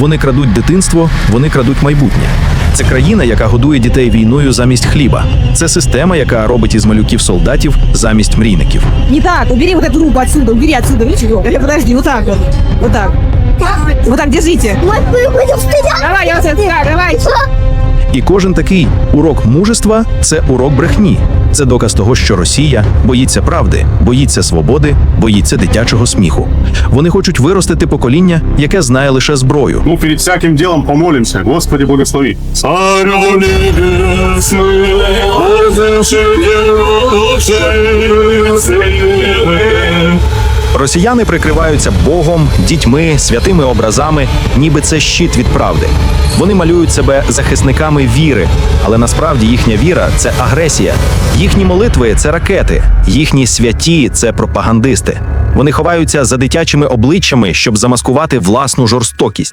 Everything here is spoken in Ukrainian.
Вони крадуть дитинство, вони крадуть майбутнє. Це країна, яка годує дітей війною замість хліба. Це система, яка робить із малюків солдатів замість мрійників. Не так, убери вот эту руку отсюда, убери отсюда, видишь его? Э, Подожди, вот так вот. Вот так. Вот так держите. Давай, я вас давай. І кожен такий урок мужества це урок брехні. Це доказ того, що Росія боїться правди, боїться свободи, боїться дитячого сміху. Вони хочуть виростити покоління, яке знає лише зброю. Ну, перед всяким делом помолимся. Господи, благослови. Царю Росіяни прикриваються Богом, дітьми, святими образами, ніби це щит від правди. Вони малюють себе захисниками віри, але насправді їхня віра це агресія. Їхні молитви це ракети, їхні святі це пропагандисти. Вони ховаються за дитячими обличчями, щоб замаскувати власну жорстокість.